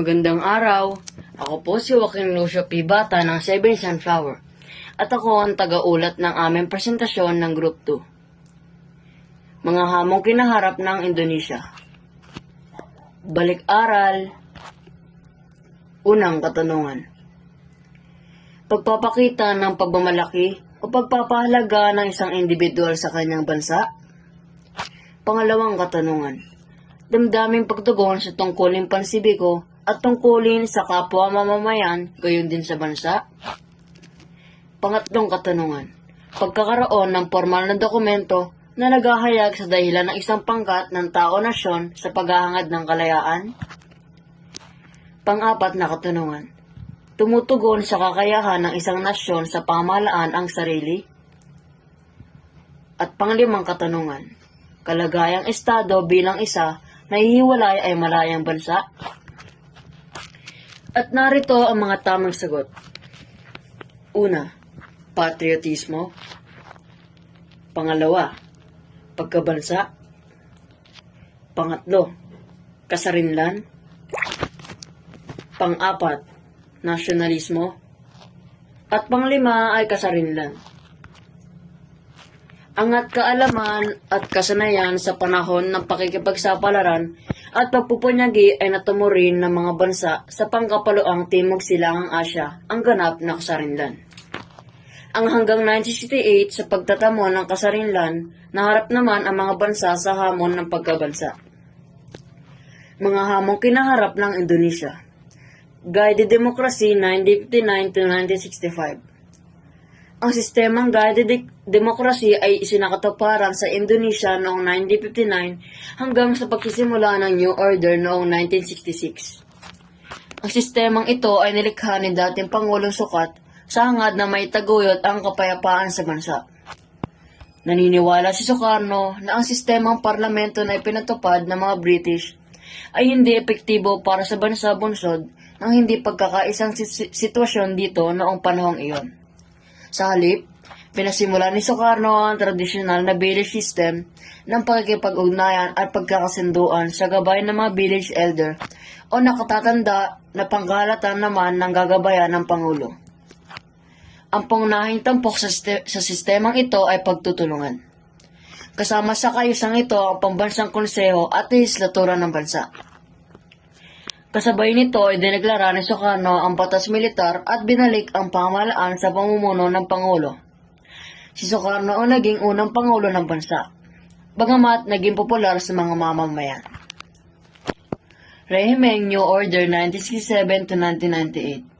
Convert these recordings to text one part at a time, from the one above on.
Magandang araw. Ako po si Joaquin Lucio P. Bata ng Seven Sunflower. At ako ang taga-ulat ng aming presentasyon ng Group 2. Mga hamong kinaharap ng Indonesia. Balik-aral. Unang katanungan. Pagpapakita ng pagmamalaki o pagpapahalaga ng isang individual sa kanyang bansa. Pangalawang katanungan damdaming pagtugon sa tungkulin pansibiko at tungkulin sa kapwa mamamayan, gayon din sa bansa? Pangatlong katanungan, pagkakaroon ng formal na dokumento na naghahayag sa dahilan ng isang pangkat ng tao-nasyon sa paghahangad ng kalayaan? Pang-apat na katanungan, tumutugon sa kakayahan ng isang nasyon sa pamahalaan ang sarili? At panglimang katanungan, kalagayang estado bilang isa na ay malayang bansa? At narito ang mga tamang sagot. Una, patriotismo. Pangalawa, pagkabansa. Pangatlo, kasarinlan. Pang-apat, nasyonalismo. At panglima ay kasarinlan. Angat kaalaman at kasanayan sa panahon ng pakikipagsapalaran at pagpupunyagi ay natumurin ng mga bansa sa pangkapaloang Timog Silangang Asya ang ganap na kasarinlan. Ang hanggang 1968 sa pagtatamo ng kasarinlan, naharap naman ang mga bansa sa hamon ng pagkabansa. Mga hamong kinaharap ng Indonesia Guided Democracy 1959 to 1965 ang sistemang guided de- democracy ay isinakatuparan sa Indonesia noong 1959 hanggang sa pagsisimula ng New Order noong 1966. Ang sistemang ito ay nilikha ni dating Pangulong Sukat sa hangad na may taguyod ang kapayapaan sa bansa. Naniniwala si Sukarno na ang sistemang parlamento na ipinatupad ng mga British ay hindi epektibo para sa bansa bunsod ng hindi pagkakaisang si- sitwasyon dito noong panahong iyon. Sa halip, pinasimula ni Sukarno ang tradisyonal na village system ng pagkikipag-ugnayan at pagkakasunduan sa gabay ng mga village elder o nakatatanda na panggalatan naman ng gagabayan ng Pangulo. Ang pangunahing tampok sa, sa sistemang ito ay pagtutulungan. Kasama sa kaisang ito ang pambansang konseho at legislatura ng bansa. Kasabay nito ay dineklara ni Sukarno ang batas militar at binalik ang pamahalaan sa pamumuno ng Pangulo. Si Sukarno ang naging unang Pangulo ng bansa, bagamat naging popular sa mga mamamayan. Rehimeng New Order 1967 to 1998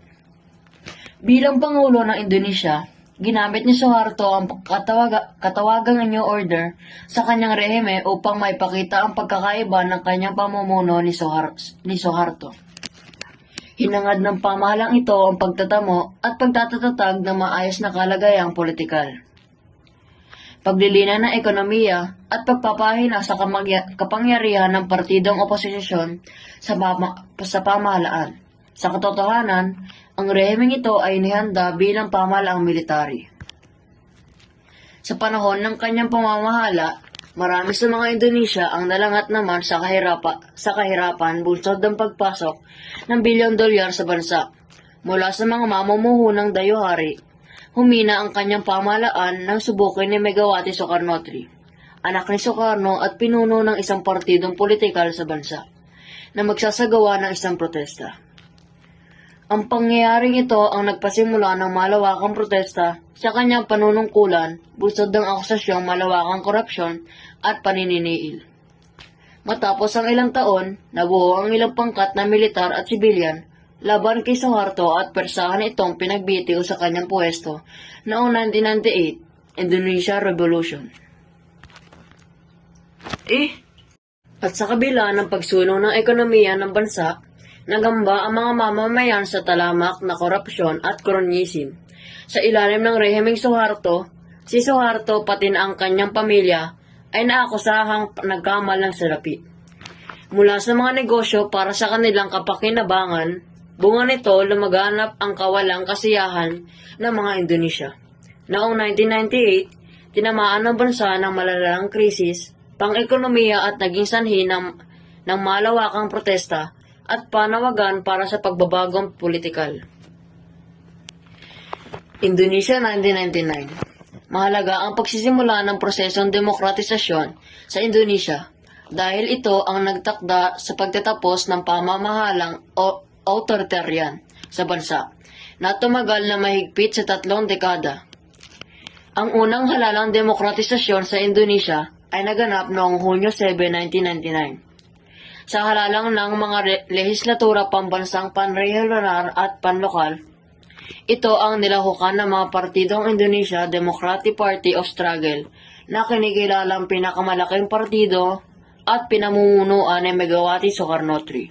Bilang Pangulo ng Indonesia, ginamit ni Suharto ang katawaga, katawagang New Order sa kanyang rehime upang maipakita ang pagkakaiba ng kanyang pamumuno ni, Suhar, ni Suharto. Hinangad ng pamahalang ito ang pagtatamo at pagtatatatag ng maayos na kalagayang politikal. Paglilina ng ekonomiya at pagpapahina sa kapangyarihan ng partidong oposisyon sa, sa pamahalaan. Sa katotohanan, ang rehimeng ito ay inihanda bilang pamahalaang military. Sa panahon ng kanyang pamamahala, marami sa mga Indonesia ang nalangat naman sa, kahirapa, sa kahirapan bulsod ng pagpasok ng bilyon dolyar sa bansa. Mula sa mga mamumuho ng dayuhari, humina ang kanyang pamahalaan nang subukin ni Megawati Sukarnotri, anak ni Sukarno at pinuno ng isang partidong politikal sa bansa, na magsasagawa ng isang protesta. Ang pangyayaring ito ang nagpasimula ng malawakang protesta sa kanyang panunungkulan, bulsod ng akusasyong malawakang korupsyon at panininiil. Matapos ang ilang taon, nabuo ang ilang pangkat na militar at sibilyan laban kay Suharto at persahan itong pinagbitiw sa kanyang pwesto noong 1998 Indonesia Revolution. Eh, at sa kabila ng pagsuno ng ekonomiya ng bansa, nagamba ang mga mamamayan sa talamak na korupsyon at kronyism. Sa ilalim ng rehimeng Suharto, si Suharto pati na ang kanyang pamilya ay naakusahang nagkamal ng salapi. Mula sa mga negosyo para sa kanilang kapakinabangan, bunga nito lumaganap ang kawalang kasiyahan ng mga Indonesia. Noong 1998, tinamaan ng bansa ng malalalang krisis, pang-ekonomiya at naging sanhi ng, ng malawakang protesta at panawagan para sa pagbabagong politikal. Indonesia 1999 Mahalaga ang pagsisimula ng prosesong demokratisasyon sa Indonesia dahil ito ang nagtakda sa pagtatapos ng pamamahalang o authoritarian sa bansa na tumagal na mahigpit sa tatlong dekada. Ang unang halalang demokratisasyon sa Indonesia ay naganap noong Hunyo 7, 1999 sa halalang ng mga lehislatura pambansang panregionar at panlokal. Ito ang nilahukan ng mga partidong Indonesia Democratic Party of Struggle na kinikilalang pinakamalaking partido at pinamumunuan ni Megawati Sukarnotri.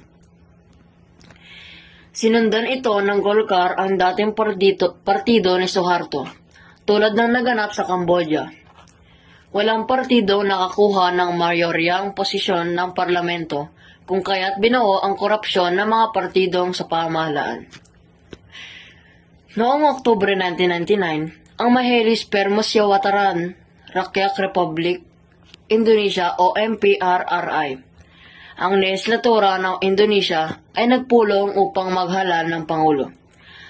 Sinundan ito ng Golkar ang dating partido, partido ni Suharto, tulad ng naganap sa Cambodia. Walang partido nakakuha ng mayoryang posisyon ng parlamento kung kaya't binuo ang korupsyon ng mga partidong sa pamahalaan. Noong Oktubre 1999, ang Mahelis Permusyawataran Rakyat Republic Indonesia o MPRRI ang legislatura ng Indonesia ay nagpulong upang maghalal ng Pangulo.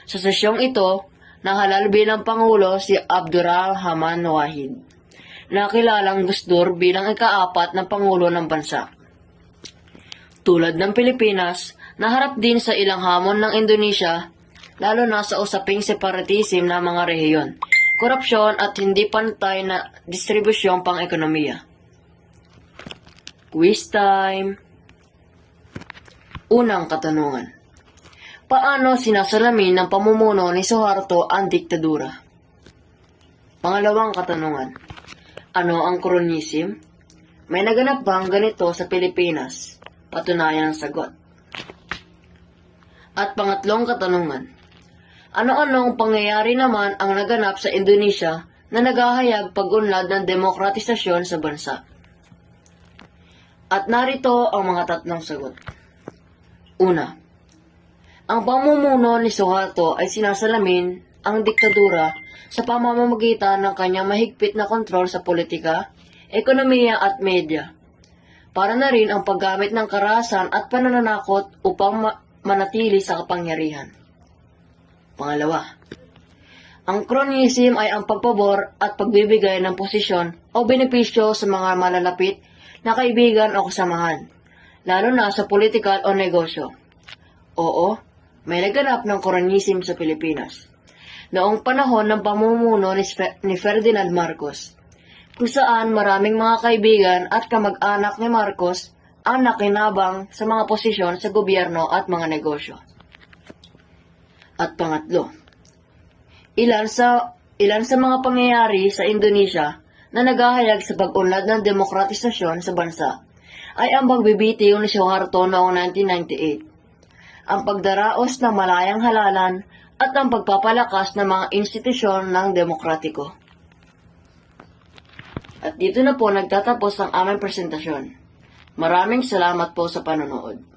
Sa sesyong ito, nahalal bilang Pangulo si Abdurrahman Wahid, na kilalang gusdur bilang ikaapat na Pangulo ng bansa. Tulad ng Pilipinas, naharap din sa ilang hamon ng Indonesia, lalo na sa usaping separatism ng mga rehiyon, korupsyon at hindi pantay na distribusyong pang-ekonomiya. Quiz time! Unang katanungan. Paano sinasalamin ng pamumuno ni Suharto ang diktadura? Pangalawang katanungan. Ano ang kronism? May naganap bang ganito sa Pilipinas? Patunayan ang sagot. At pangatlong katanungan. Ano-anong pangyayari naman ang naganap sa Indonesia na naghahayag pag-unlad ng demokratisasyon sa bansa? At narito ang mga tatlong sagot. Una, ang pamumuno ni Suharto ay sinasalamin ang diktadura sa pamamagitan ng kanyang mahigpit na kontrol sa politika, ekonomiya at media. Para na rin ang paggamit ng karahasan at pananakot upang ma- manatili sa kapangyarihan. Pangalawa, ang cronyism ay ang pagpabor at pagbibigay ng posisyon o benepisyo sa mga malalapit na kaibigan o kasamahan, lalo na sa politikal o negosyo. Oo, may naganap ng cronyism sa Pilipinas. Noong panahon ng pamumuno ni Ferdinand Marcos, kung saan maraming mga kaibigan at kamag-anak ni Marcos ang nakinabang sa mga posisyon sa gobyerno at mga negosyo. At pangatlo, ilan sa ilan sa mga pangyayari sa Indonesia na naghahayag sa pag-unlad ng demokratisasyon sa bansa ay ang pagbibitiw ni Suharto noong 1998, ang pagdaraos ng malayang halalan at ang pagpapalakas ng mga institusyon ng demokratiko. At dito na po nagtatapos ang aming presentasyon. Maraming salamat po sa panonood.